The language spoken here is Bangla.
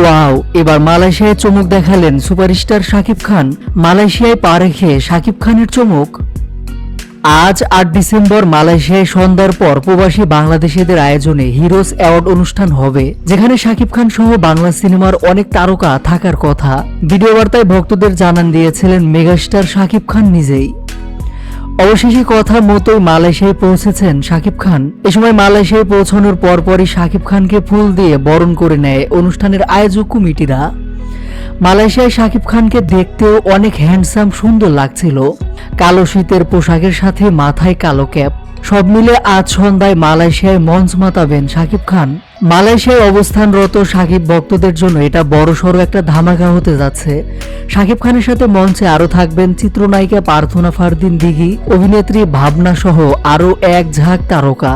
ওয়াও, এবার মালয়েশিয়ায় চমক দেখালেন সুপারস্টার শাকিব খান। মালয়েশিয়ায় পা রেখে শাকিব খানের চমক। আজ আট ডিসেম্বর মালয়েশিয়ায় সন্ধ্যার পর প্রবাসী বাংলাদেশিদের আয়োজনে হিরোজ অ্যাওয়ার্ড অনুষ্ঠান হবে, যেখানে শাকিব খান সহ বাংলা সিনেমার অনেক তারকা থাকার কথা। ভিডিও বার্তায় ভক্তদের জানান দিয়েছিলেন মেগাস্টার শাকিব খান নিজেই। অবশেষে কথা মতোই মালয়েশিয়ায় পৌঁছেছেন শাকিব খান। এ সময় মালয়েশিয়ায় পৌঁছানোর পরপরই শাকিব খানকে ফুল দিয়ে বরণ করে নেয় অনুষ্ঠানের আয়োজক কমিটিরা মালয়েশিয়ায় শাকিব খানকে দেখতেও অনেক হ্যান্ডসাম সুন্দর লাগছিল। কালো শীতের পোশাকের সাথে মাথায় কালো ক্যাপ। সব মিলে আজ সন্ধ্যায় মালয়েশিয়ায় মঞ্চ মাতাবেন শাকিব খান। মালয়েশিয়ায় অবস্থানরত শাকিব ভক্তদের জন্য এটা বড়সড় একটা ধামাকা হতে যাচ্ছে। শাকিব খানের সাথে মঞ্চে আরও থাকবেন চিত্রনায়িকা প্রার্থনা ফারদিন দিঘি, অভিনেত্রী ভাবনা সহ আরও এক ঝাঁক তারকা।